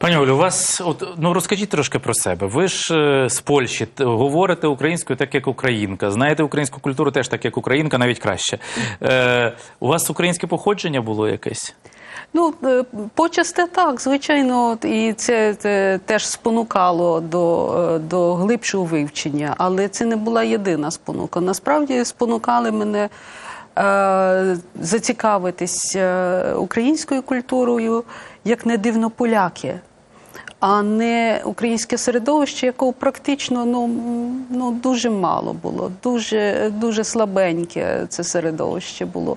Пані Олю, у вас от ну розкажіть трошки про себе. Ви ж е, з Польщі говорите українською так, як українка. Знаєте українську культуру теж так, як українка, навіть краще. Е, у вас українське походження було якесь? Ну, е, почасти так, звичайно, і це, це теж спонукало до, е, до глибшого вивчення, але це не була єдина спонука. Насправді спонукали мене е, зацікавитись е, українською культурою, як не дивно, поляки. А не українське середовище, якого практично ну, ну, дуже мало було, дуже, дуже слабеньке це середовище було.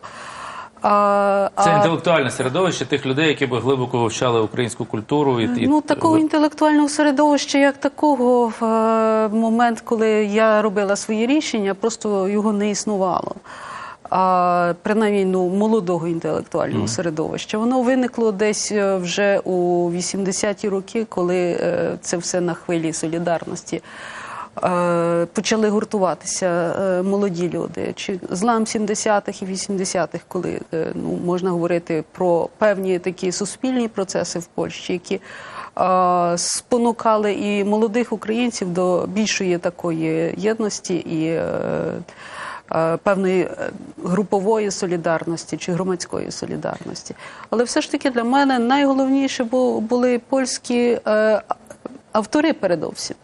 А, Це а- інтелектуальне середовище тих людей, які би глибоко вивчали українську культуру і, Ну, такого інтелектуального середовища, як такого, в е, момент, коли я робила свої рішення, просто його не існувало. А, принаймні, ну, молодого інтелектуального середовища. Воно виникло десь е, вже у 80-ті роки, коли е, це все на хвилі солідарності. е, Почали гуртуватися молоді люди. Чи злам 70-х і 80-х, коли ну, можна говорити про певні такі суспільні процеси в Польщі, які е, спонукали і молодих українців до більшої такої єдності і е, певної е, групової солідарності чи громадської солідарності. Але все ж таки для мене найголовніше бу- були польські е, автори передовсім.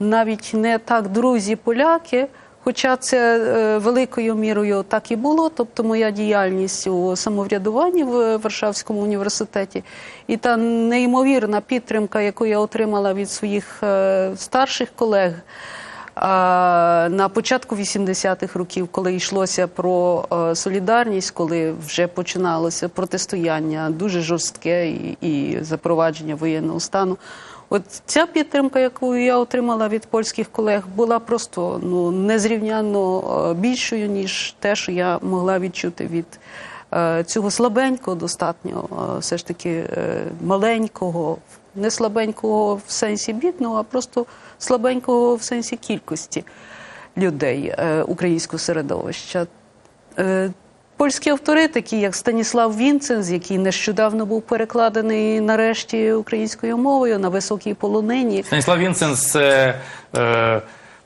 Навіть не так друзі-поляки. Хоча це е, великою мірою так і було, тобто моя діяльність у самоврядуванні в Варшавському університеті, і та неймовірна підтримка, яку я отримала від своїх е, старших колег на початку 80-х років, коли йшлося про е, солідарність, коли вже починалося протистояння дуже жорстке і, і запровадження воєнного стану. От ця підтримка, яку я отримала від польських колег, була просто ну незрівнянно е, більшою ніж те, що я могла відчути від е, цього слабенького, достатньо е, все ж таки е, маленького, не слабенького в сенсі бідного, а просто слабенького в сенсі кількості людей е, українського середовища. Е, Польські автори, такі як Станіслав Вінценз, який нещодавно був перекладений нарешті українською мовою на високій полонині. Станіслав Вінсенс це е,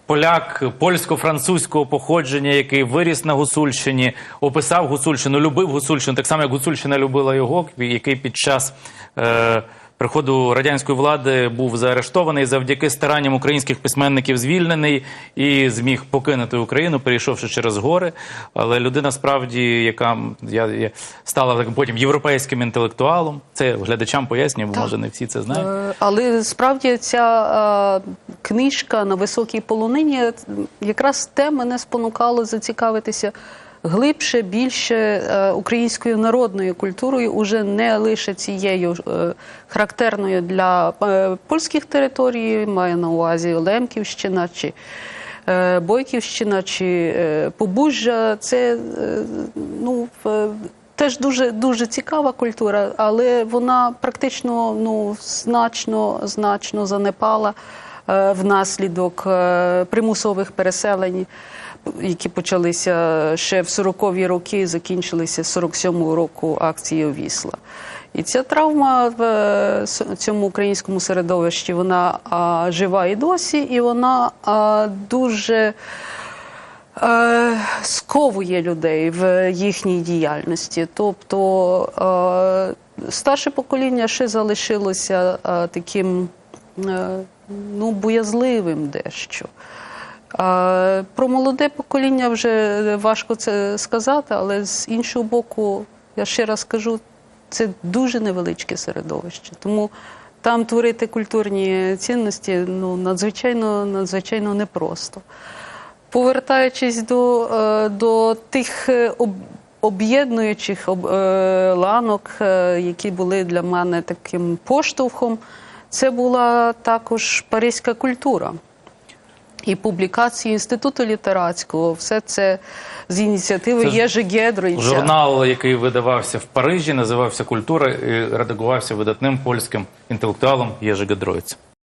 поляк польсько-французького походження, який виріс на Гуцульщині, описав Гуцульщину, любив Гуцульщину, так само як Гуцульщина любила його, який під час. Е, Приходу радянської влади був заарештований завдяки старанням українських письменників звільнений і зміг покинути Україну, перейшовши через гори. Але людина справді, яка я, я стала таким потім європейським інтелектуалом, це глядачам пояснюю, бо може не всі це знають. Е, Але справді ця е, книжка на високій полонині якраз те мене спонукало зацікавитися глибше, більше е, українською народною культурою, уже не лише цією е, характерною для е, польських територій, маю на увазі Лемківщина чи. Бойківщина чи Побужжя це ну теж дуже дуже цікава культура, але вона практично ну значно значно занепала внаслідок е, примусових переселень, які почалися ще в 40-ві роки, закінчилися 47-го року акцією Вісла. І ця травма в е, цьому українському середовищі вона жива і досі, і вона дуже е, сковує людей в їхній діяльності. Тобто е, старше покоління ще залишилося е, таким е, ну, боязливим дещо. Про молоде покоління вже важко це сказати, але з іншого боку, я ще раз кажу, це дуже невеличке середовище. Тому там творити культурні цінності ну, надзвичайно, надзвичайно непросто. Повертаючись до, е, до тих е, об'єднуючих е, ланок, які були для мене таким поштовхом, це була також паризька культура. І публікації Інституту літератського, все це з ініціативи Це Єжи Гедройця. Журнал, який видавався в Парижі, називався Культура і редагувався видатним польським інтелектуалом Єжи Гедройцем.